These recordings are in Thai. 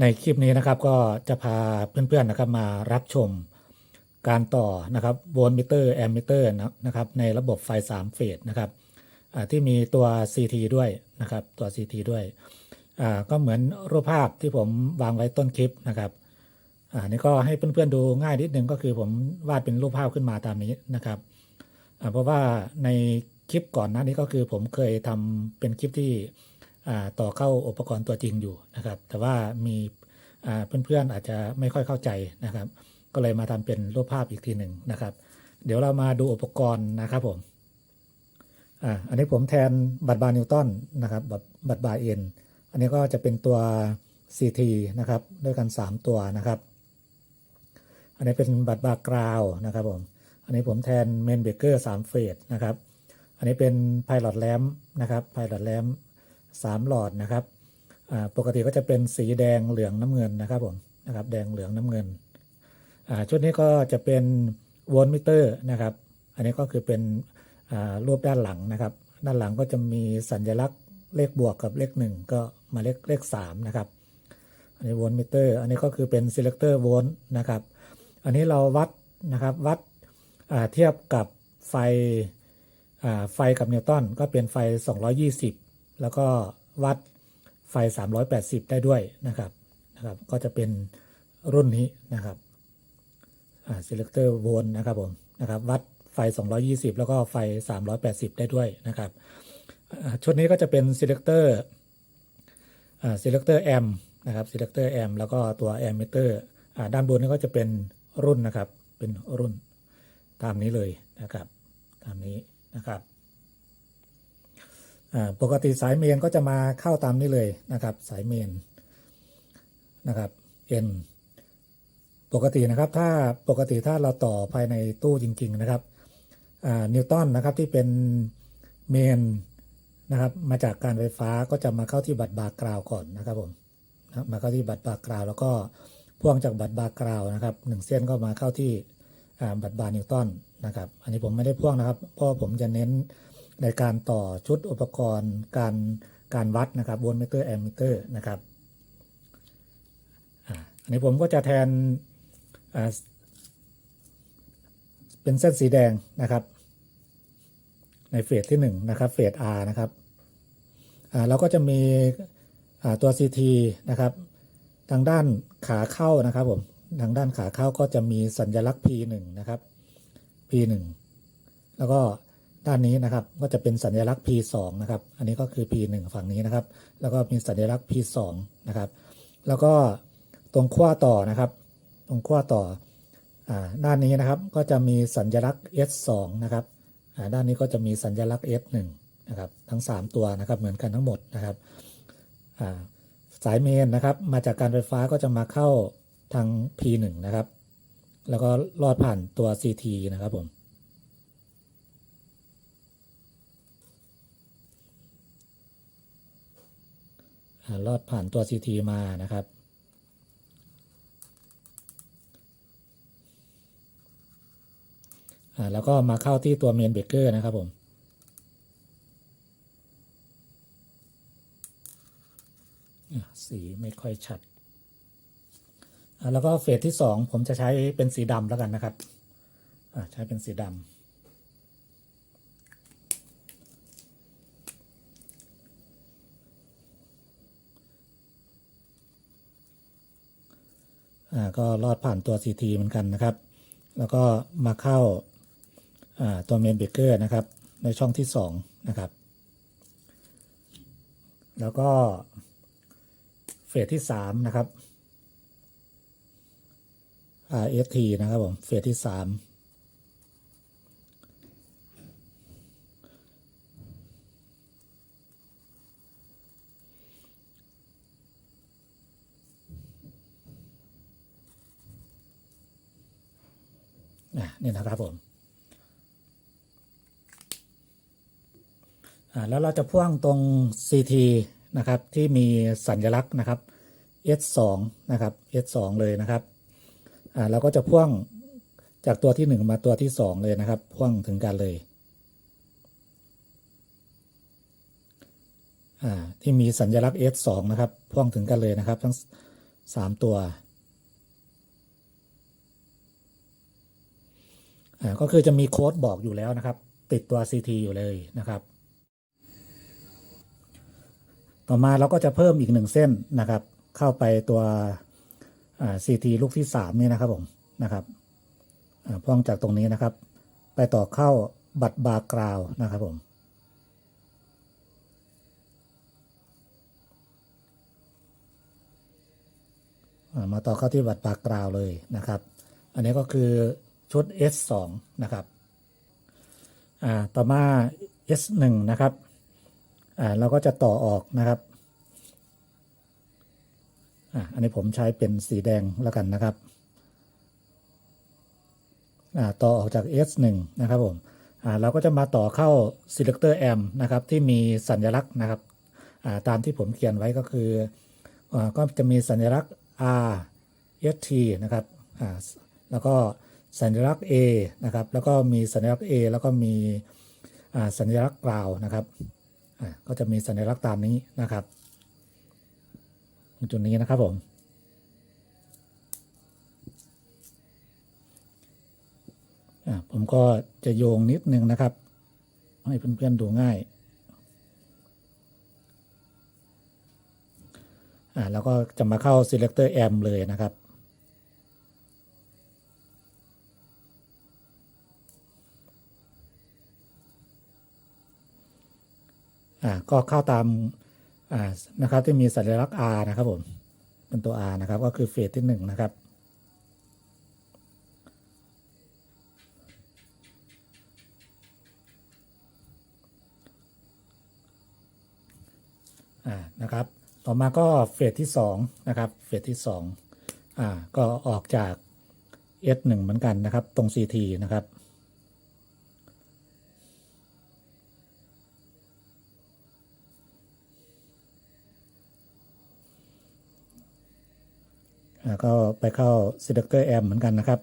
ในคลิปนี้นะครับก็จะพาเพื่อนๆนะครับมารับชมการต่อนะครับโวลต์มิเตอร์แอมมิเตอร์นะครับในระบบไฟ 3 เฟสนะครับที่มีตัว CT ด้วยนะครับตัว CT ด้วยก็เหมือนรูปภาพที่ผมวางไว้ต้นคลิปนะครับอ่านี่ก็ให้เพื่อนๆดูง่ายนิดนึงก็คือผมวาดเป็นรูปภาพขึ้นมาตามนี้นะครับเพราะว่าในคลิปก่อนหน้านี้ก็คือผมเคยทำเป็นคลิปที่ ต่อเข้าอุปกรณ์ตัวจริงอยู่นะครับ แต่ว่ามีเพื่อนๆอาจจะไม่ค่อยเข้าใจนะครับ ก็เลยมาทำเป็นรูปภาพอีกทีหนึ่งนะครับ เดี๋ยวเรามาดูอุปกรณ์นะครับผมออันนี้ผมแทนบัตรบาร์นิวตันนะครับบัตรบัตรบาร์เอ็นอันนี้ก็จะเป็นตัว CT นะครับ ด้วยกัน 3 ตัวนะครับ อันนี้เป็นบัตรบาร์กราวนะครับผมอันนี้ผมแทนเมนเบเกอร์3เฟสนะครับ อันนี้เป็นไพลอตแลมนะครับไพลอตแลม สามหลอดนะครับปกติก็จะเป็นสีแดงเหลืองน้ำเงินนะครับผมนะครับแดงเหลืองน้ำเงินชุดนี้ก็จะเป็นโวลต์มิเตอร์นะครับ อันนี้ก็คือเป็นรูปด้านหลังนะครับ ด้านหลังก็จะมีสัญลักษณ์เลขบวกกับเลขหนึ่งก็มาเลขเลขสามนะครับอันนี้โวลต์มิเตอร์ อันนี้ก็คือเป็น selector โวลต์นะครับ อันนี้เราวัดนะครับวัดเทียบกับไฟไฟกับนิวตันก็เป็นไฟ 220 แล้วก็วัดไฟ 380 ได้ด้วยนะครับนะครับก็จะเป็นรุ่นนี้นะครับอ่า selector volt นะครับผมนะครับวัดไฟ 220 แล้วก็ไฟ 380 ได้ด้วยนะครับชุดนี้ก็จะเป็น selector อ่า selector amp นะครับ selector amp แล้วก็ตัว ammeter อ่าด้านบนนี้ก็จะเป็นรุ่นนะครับเป็นรุ่นตามนี้เลยนะครับ ตามนี้นะครับ ปกติสายเมนก็จะมาเข้าตามนี้เลยนะครับ สายเมนนะครับ N ปกตินะครับถ้าปกติถ้าเราต่อภายในตู้จริง ๆนะครับนิวตันนะครับที่เป็นเมนนะครับ มาจากการไฟฟ้าก็จะมาเข้าที่บัตรบาร์กราวก่อนนะครับผมนะมาเข้าที่บัตรบาร์กราวแล้วก็พ่วงจากบัตรบาร์กราวนะครับหนึ่งเส้นก็มาเข้าที่บัตรบาร์นิวตันนะครับ อันนี้ผมไม่ได้พ่วงนะครับเพราะผมจะเน้น ในการต่อชุดอุปกรณ์การการวัดนะครับวนมิเตอร์แอมมิเตอร์นะครับอันนี้ผมก็จะแทนเป็นเส้นสีแดงนะครับ ในเฟสที่1นะครับเฟส R นะครับอ่าเราก็จะมีอ่าตัว CT นะครับ ทางด้านขาเข้านะครับผมทางด้านขาเข้าก็จะมีสัญลักษณ์ P1 นะครับ P1 แล้วก็ ด้านนี้นะครับก็จะเป็นสัญลักษณ์ P2 นะครับ อันนี้ก็คือ P1 ฝั่งนี้นะครับ แล้วก็มีสัญลักษณ์ P2 นะครับ แล้วก็ตรงขั้วต่อนะครับ ตรงขั้วต่ออด้านนี้นะครับก็จะมีสัญลักษณ์ S2 นะครับด้านนี้ก็จะมีสัญลักษณ์ S1 นะครับ ทั้ง 3 ตัวนะครับเหมือนกันทั้งหมดนะครับสายเมนนะครับมาจากการไฟฟ้าก็จะมาเข้าทาง P1 นะครับ แล้วก็ลอดผ่านตัว CT นะครับผม ลอดผ่านตัว CT มานะครับ แล้วก็มาเข้าที่ตัวเมนเบเกอร์นะครับผมสีไม่ค่อยชัด แล้วก็เฟสที่สองผมจะใช้เป็นสีดำแล้วกันนะครับ ใช้เป็นสีดำ ก็ลอดผ่านตัว CT เหมือนกันนะครับ แล้วก็มาเข้าอ่าตัวเมนเบเกอร์นะครับ ในช่องที่ 2 นะครับ แล้วก็เฟสที่ 3 นะครับ RST นะครับผม เฟสที่ 3 อะ นี่นะครับผมแล้วเราจะพ่วงตรง CT นะครับที่มีสัญลักษณ์นะครับ S2 นะครับ S2 เลยนะครับเราก็จะพ่วงจากตัวที่ 1 มาตัวที่ 2 เลยนะครับ พ่วงถึงกันเลยที่มีสัญลักษณ์ S2 นะครับ พ่วงถึงกันเลยนะครับ ทั้งสามตัวอ่า ก็คือจะมีโค้ดบอกอยู่แล้วนะครับ ติดตัว CT อยู่เลยนะครับ ต่อมาเราก็จะเพิ่มอีกหนึ่งเส้นนะครับ เข้าไปตัว CT ลูกที่สามนี่นะครับผมนะครับพ่วงจากตรงนี้นะครับ ไปต่อเข้าบัตรบาร์กราวนะครับผมมาต่อเข้าที่บัตรปากกราวเลยนะครับ อันนี้ก็คือ ชุด S2 นะครับอ่าต่อมา S1 นะครับอ่าเราก็จะต่อออกนะครับอ่าอันนี้ผมใช้เป็นสีแดงแล้วกันนะครับอ่าต่อออกจาก S1 นะครับผมอ่าเราก็จะมาต่อเข้า selector amp นะครับที่มีสัญลักษณ์นะครับอ่าตามที่ผมเขียนไว้ก็คืออ่าก็จะมีสัญลักษณ์ R S T นะครับอ่าแล้วก็ สัญลักษณ์ A นะครับแล้วก็มีสัญลักษณ์ A แล้วก็มีสัญลักษณ์กล่าวนะครับก็จะมีสัญลักษณ์ตามนี้นะครับตรงจุดนี้นะครับผมผมก็จะโยงนิดนึงนะครับ ให้เพื่อนๆดูง่ายอ่าแล้วก็จะมาเข้า selector amp เลยนะครับ อ่า ก็เข้าตามนะครับที่มีสัญลักษณ์ R นะครับผมเป็นตัว R นะครับก็คือเฟสที่หนึ่งนะครับนะครับ ต่อมาก็เฟสที่สองนะครับเฟสที่สองอ่าก็ออกจาก S1 เหมือนกันนะครับตรง CT นะครับ ก็ไปเข้า selector amp เหมือนกันนะครับ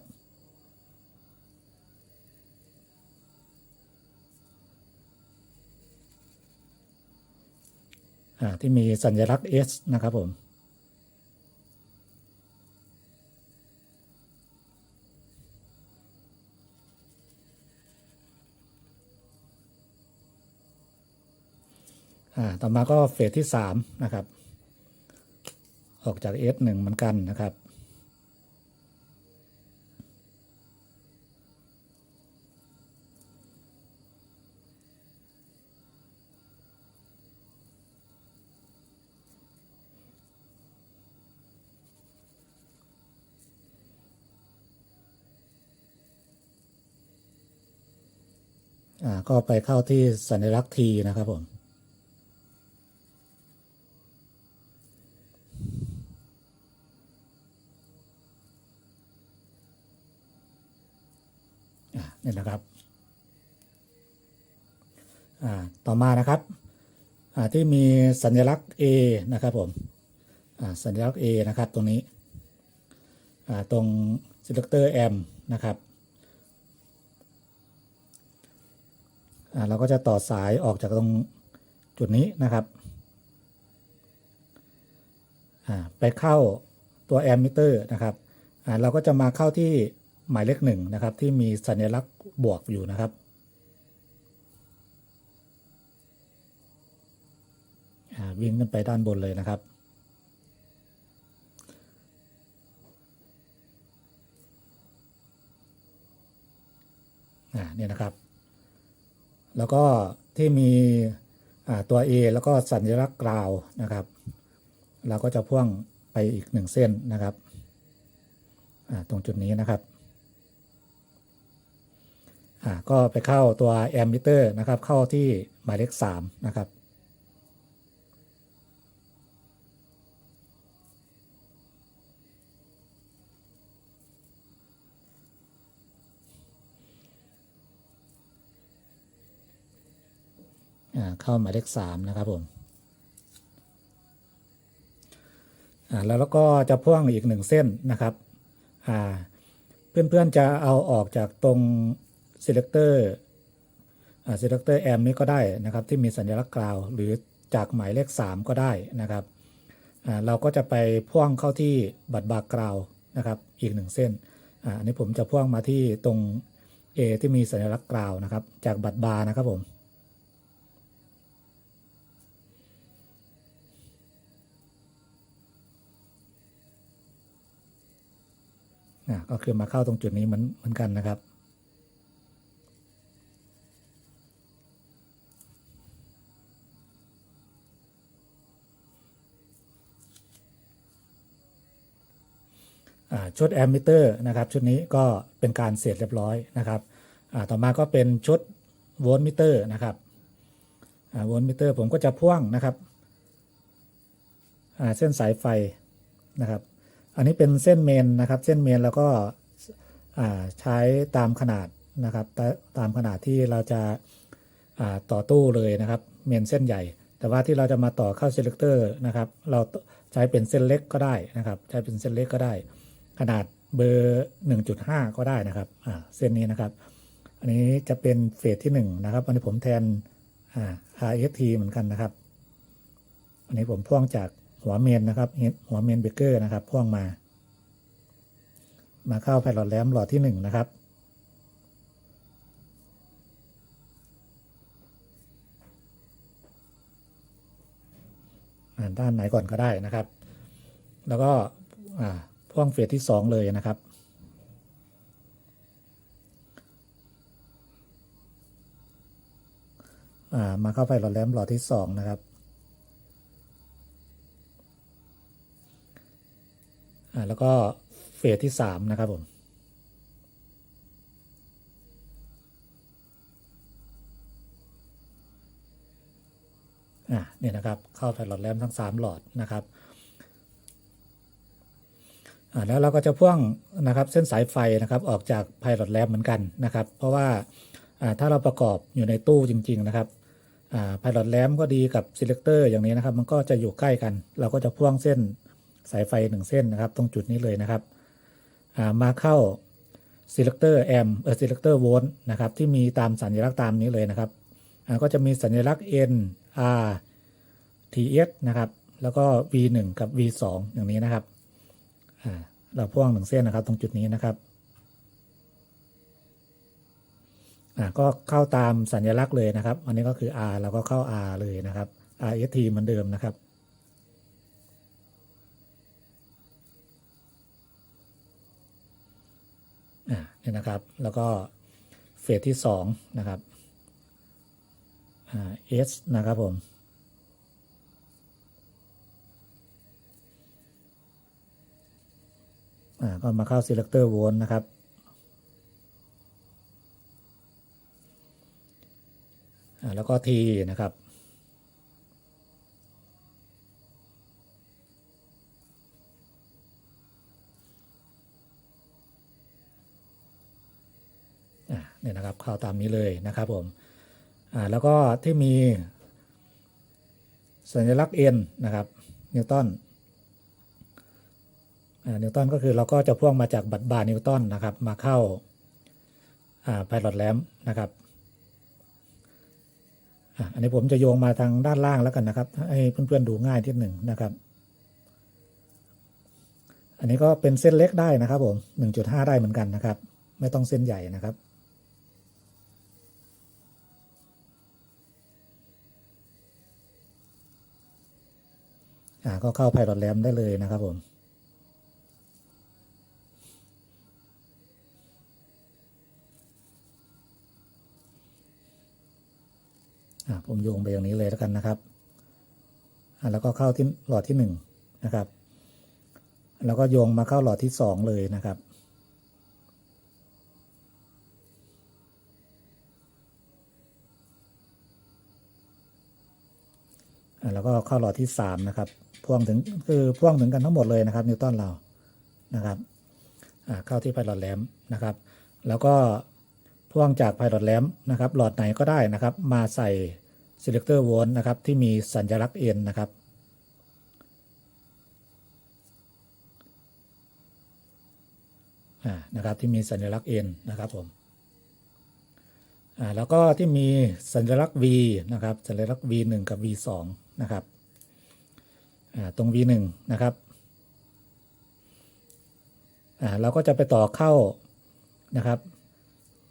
อ่าที่มีสัญลักษณ์ S นะครับผมอ่าต่อมาก็เฟสที่สามนะครับ ออกจาก S หนึ่งเหมือนกันนะครับ อ่า ก็ไปเข้าที่สัญลักษณ์ T นะครับผมอ่านี่นะครับอ่าต่อมานะครับอ่าที่มีสัญลักษณ์ A นะครับผมอ่าสัญลักษณ์ A นะครับตรงนี้อ่าตรง selector amp นะครับ เราก็จะต่อสายออกจากตรงจุดนี้นะครับไปเข้าตัว amp meter นะครับเราก็จะมาเข้าที่หมายเลขหนึ่งนะครับที่มีสัญลักษณ์บวกอยู่นะครับวิ่งขึ้นไปด้านบนเลยนะครับ อ่า เนี่ยนะครับ แล้วก็ที่มีตัว A แล้วก็สัญลักษณ์กราวนะครับ เราก็จะพ่วงไปอีกหนึ่งเส้นนะครับตรงจุดนี้นะครับก็ไปเข้าตัวแอมมิเตอร์นะครับ เข้าที่หมายเลขสามนะครับ อ่า เข้าหมายเลขสามนะครับผมแล้วเราก็จะพ่วงอีกหนึ่งเส้นนะครับเพื่อนๆจะเอาออกจากตรง selector selector m นี้ก็ได้นะครับ ที่มีสัญลักษณ์กราว หรือจากหมายเลข 3 ก็ได้นะครับเราก็จะไปพ่วงเข้าที่บัตรบาร์กราวนะครับ อีกหนึ่งเส้นอันนี้ผมจะพ่วงมาที่ตรง A ที่มีสัญลักษณ์กราวนะครับ จากบัตรบาร์นะครับผม อะก็คือมาเข้าตรงจุดนี้เหมือนเหมือนกันนะครับ ชุดแอมมิเตอร์นะครับ ชุดนี้ก็เป็นการเสร็จเรียบร้อยนะครับต่อมาก็เป็นชุดโวลต์มิเตอร์นะครับโวลต์มิเตอร์ผมก็จะพ่วงนะครับเส้นสายไฟนะครับ อันนี้เป็นเส้นเมนนะครับ เส้นเมนแล้วก็ใช้ตามขนาดนะครับ ตามขนาดที่เราจะาต่อตู้เลยนะครับ เมนเส้นใหญ่ แต่ว่าที่เราจะมาต่อเข้าเซเลคเตอร์นะครับ เราใช้เป็นเส้นเล็กก็ได้นะครับ ใช้เป็นเส้นเล็กก็ได้ ขนาดเบอร์ 1.5 ก็ได้นะครับเส้นนี้นะครับ อันนี้จะเป็นเฟสที่1นะครับ อันนี้ผมแทน RST เหมือนกันนะครับ อันนี้ผมพ่วงจาก หัวเมนนะครับหัวเมนเบเกอร์นะครับพ่วงมา มาเข้าไพลอตแลมหลอดที่1นะครับอ่าด้านไหนก่อนก็ได้นะครับ แล้วก็พ่วงเฟสที่ 2 เลยนะครับ มาเข้าไปหลอดแลมหลอดที่ 2 นะครับ อ่าแล้วก็เฟสที่3นะครับผมอ่าเนี่ยนะครับเข้าไปหลอดแลมทั้ง 3 หลอดนะครับอ่าแล้วเราก็จะพ่วงนะครับเส้นสายไฟนะครับออกจากไพลอตแลมเหมือนกันนะครับ เพราะว่าอ่าถ้าเราประกอบอยู่ในตู้จริง ๆนะครับไพลอตแลมก็ดีกับซีเลคเตอร์อย่างนี้นะครับ มันก็จะอยู่ใกล้กัน เราก็จะพ่วงเส้น สายไฟหนึ่งเส้นนะครับ ตรงจุดนี้เลยนะครับามาเข้าซีเลคเตอร์แอมเออซีเลคเตอร์โวลต์นะครับที่มีตามสัญลักษณ์ตามนี้เลยนะครับก็จะมีสัญลักษณ์ N R T S นะครับแล้วก็ V 1กับ V 2อย่างนี้นะครับเราพ่วงหนึ่งเส้นนะครับ ตรงจุดนี้นะครับก็เข้าตามสัญลักษณ์เลยนะครับ อันนี้ก็คือ R เราก็เข้า R เลยนะครับ R S T เหมือนเดิมนะครับ เนี่ยนะครับ แล้วก็เฟสที่สองนะครับอ่า S นะครับผม ก็มาเข้า selector volt นะครับ แล้วก็ T นะครับ อ่าเนี่ยนะครั บข้าวตามนี้เลยนะครับผมอ่าแล้วก็ที่มีสัญลักษณ์ N นนะครับนิวตันอ่านิวตันก็คือเราก็จะพ่วงมาจากบัตรบาร์นิวตันนะครับมาเข้าอ่าไพลอตแลมนะครับอันนี้ผมจะโยงมาทางด้านล่างแล้วกันนะครับ ให้เพื่อนๆดูง่ายที่หนึ่งนะครับ อันนี้ก็เป็นเส้นเล็กได้นะครับผม 1.5 ได้เหมือนกันนะครับ ไม่ต้องเส้นใหญ่นะครับ ก็เข้าไพลอตแลมได้เลยนะครับผมอ่าผมโยงไปอย่างนี้เลยแล้วกันนะครับอ่าแล้วก็เข้าที่หลอดที่หนึ่งนะครับ แล้วก็โยงมาเข้าหลอดที่สองเลยนะครับ อ่า แล้วก็เข้าหลอดที่สามนะครับ พ่วงถึงคือพ่วงถึงกันทั้งหมดเลยนะครับ นิวตันเรานะครับเข้าที่ไพลอตแลมนะครับ แล้วก็พ่วงจากไพลอตแลมนะครับ หลอดไหนก็ได้นะครับ มาใส่ selector volt นะครับ ที่มีสัญลักษณ์ N นะครับนะครับที่มีสัญลักษณ์ N นะครับผมแล้วก็ที่มีสัญลักษณ์ V นะครับ สัญลักษณ์ V 1กับ V 2 นะครับตรง V1 นะครับเราก็จะไปต่อเข้านะครับ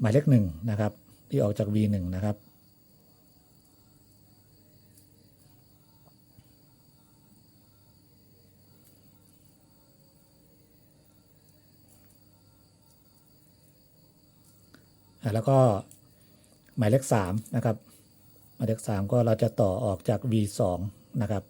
หมายเลขหนึ่งนะครับ ที่ออกจาก V1 นะครับแล้วก็หมายเลขสามนะครับ หมายเลขสามก็เราจะต่อออกจาก V สองนะครับ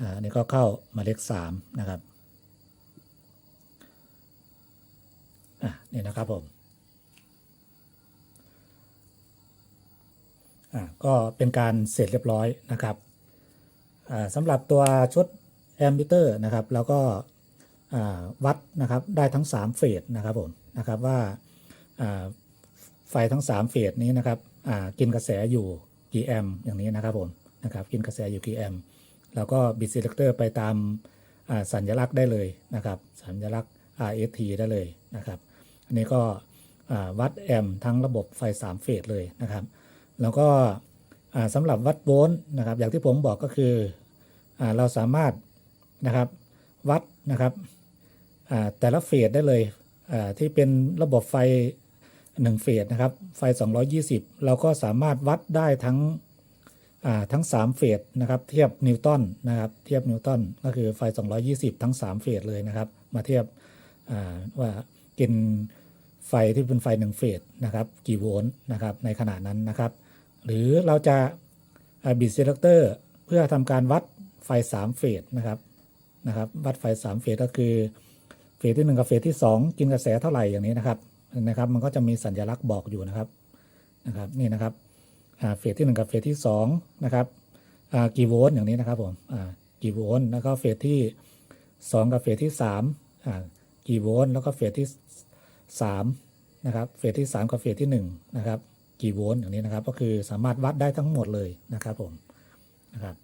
อ่าอันนี้ก็เข้าหมายเลขสามนะครับอ่านี่นะครับผมอ่าก็เป็นการเสร็จเรียบร้อยนะครับอ่าสำหรับตัวชุด แอมบิเตอร์นะครับเราก็วัดนะครับได้ทั้ง 3 เฟสนะครับผมนะครับว่าไฟทั้ง 3 เฟสนี้นะครับกินกระแสอยู่กี่แอมป์อย่างนี้นะครับผมนะครับกินกระแสอยู่กี่แอมป์แล้วก็บิตซีเลคเตอร์ไปตามสัญลักษณ์ได้เลยนะครับสัญลักษณ์ RST ได้เลยนะครับอันนี้ก็วัดแอมป์ทั้งระบบไฟ 3 เฟสเลยนะครับ แล้วก็สำหรับวัดโวลต์นะครับอย่างที่ผมบอกก็คืออเราสามารถ นะครับ วัดนะครับแต่ละเฟสได้เลยที่เป็นระบบไฟ 1 เฟสนะครับ ไฟ 220 เราก็สามารถวัดได้ทั้งทั้ง 3 เฟสนะครับ เทียบนิวตันนะครับ เทียบนิวตันก็คือไฟ 220 ทั้ง 3 เฟสเลยนะครับ มาเทียบว่ากินไฟที่เป็นไฟ 1 เฟสนะครับ กี่โวลต์นะครับในขณะนั้นนะครับ หรือเราจะบิดเซเลคเตอร์เพื่อทำการวัดไฟ 3 เฟสนะครับ นะครับวัดไฟ 3 เฟสก็คือเฟสที่ 1 กับเฟสที่ 2 กินกระแสเท่าไหร่อย่างนี้นะครับนะครับมันก็จะมีสัญลักษณ์บอกอยู่นะครับนะครับนี่นะครับเฟสที่ 1 กับเฟสที่2นะครับกี่โวลต์อย่างนี้นะครับผมกี่โวลต์แล้วก็เฟสที่ 2 กับเฟสที่3กี่โวลต์แล้วก็เฟสที่3นะครับเฟสที่ 3 กับเฟสที่1นะครับกี่โวลต์อย่างนี้นะครับก็คือสามารถวัดได้ทั้งหมดเลยนะครับผมนะครับ